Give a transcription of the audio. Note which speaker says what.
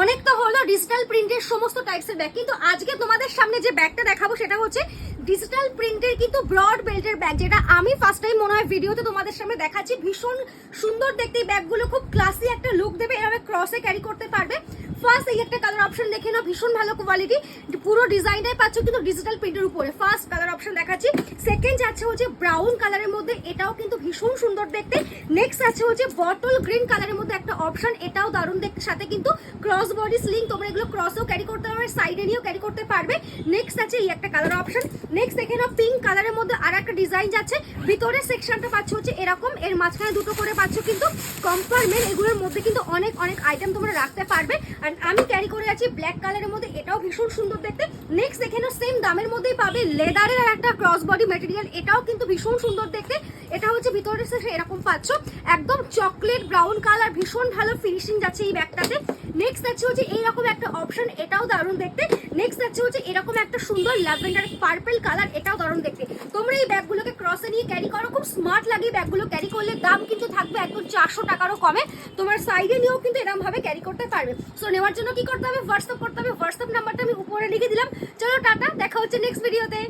Speaker 1: অনেক তো হলো ডিজিটাল প্রিন্টের সমস্ত টাইপসের ব্যাগ কিন্তু আজকে তোমাদের সামনে যে ব্যাগটা দেখাবো সেটা হচ্ছে ডিজিটাল প্রিন্টের কিন্তু ব্রড বেল্টের ব্যাগ যেটা আমি ফার্স্ট টাইম মনে হয় ভিডিওতে তোমাদের সামনে দেখাচ্ছি। ভীষণ সুন্দর দেখতে এই ব্যাগগুলো খুব ক্লাসি একটা লুক দেবে। এভাবে ক্রসে ক্যারি করতে পারবে। ফার্স্ট এই একটা কালার অপশন দেখে নাও, ভীষণ ভালো কোয়ালিটি পুরো ডিজাইনটাই পাচ্ছ, কিন্তু ডিজিটাল প্রিন্টের উপরে। ফার্স্ট কালার অপশন দেখাচ্ছি। সেকেন্ড যাচ্ছে হচ্ছে ব্রাউন কালারের মধ্যে। এটাও কিন্তু ভীষণ সুন্দর দেখতে। নেক্সট আছে হচ্ছে বটল গ্রিন কালারের মধ্যে একটা অপশন এটাও দারুণ দেখতে। সাথে কিন্তু ক্রস বডি স্লিং তোমরা এগুলো ক্রসও ক্যারি করতে পারবে সাইডে নিয়েও ক্যারি করতে পারবে। নেক্সট আছে এই একটা কালার অপশন নেক্সট দেখে নাও পিঙ্ক কালারের মধ্যে আর একটা ডিজাইন যাচ্ছে। ভিতরে সেকশনটা পাচ্ছ হচ্ছে এরকম। এর মাঝখানে দুটো করে পাচ্ছ কিন্তু কম্পার্টমেন্ট এগুলোর মধ্যে কিন্তু অনেক অনেক আইটেম তোমরা রাখতে পারবে। আর আমি ক্যারি করে আছি ব্ল্যাক কালারের মধ্যে, এটাও ভীষণ সুন্দর দেখতে। নেক্সট দেখে নাও সেম দামের মধ্যেই পাবে লেদারের আর একটা ক্রস বডি ম্যাটেরিয়াল এটাও কিন্তু ভীষণ সুন্দর দেখতে। এটা হচ্ছে ভিতরে সে এরকম পাচ্ছ, একদম চকলেট ব্রাউন কালার ভীষণ ভালো ফিনিশিং যাচ্ছে এই ব্যাগটাতে। নেক্সট আছে হচ্ছে এইরকম একটা অপশন এটাও দারুণ দেখতে। নেক্সট আছে হচ্ছে এরকম একটা সুন্দর ল্যাভেন্ডার পার্পল কালার এটাও দারুণ দেখতে। তোমরা এই ব্যাগগুলোকে ক্রসে নিয়ে ক্যারি করো স্মার্ট লাগে ব্যাগগুলো ক্যারি করলে দাম কিন্তু থাকবে একদম চারশো টাকারও কমে। তোমার সাইডে নিয়েও কিন্তু এরমভাবে ক্যারি করতে পারবে। সো নেওয়ার জন্য কি করতে হবে? হোয়াটসঅ্যাপ করতে হবে। হোয়াটসঅ্যাপ নাম্বারটা আমি উপরে লিখে দিলাম। চলো, টাটা। দেখা হচ্ছে নেক্সট ভিডিওতে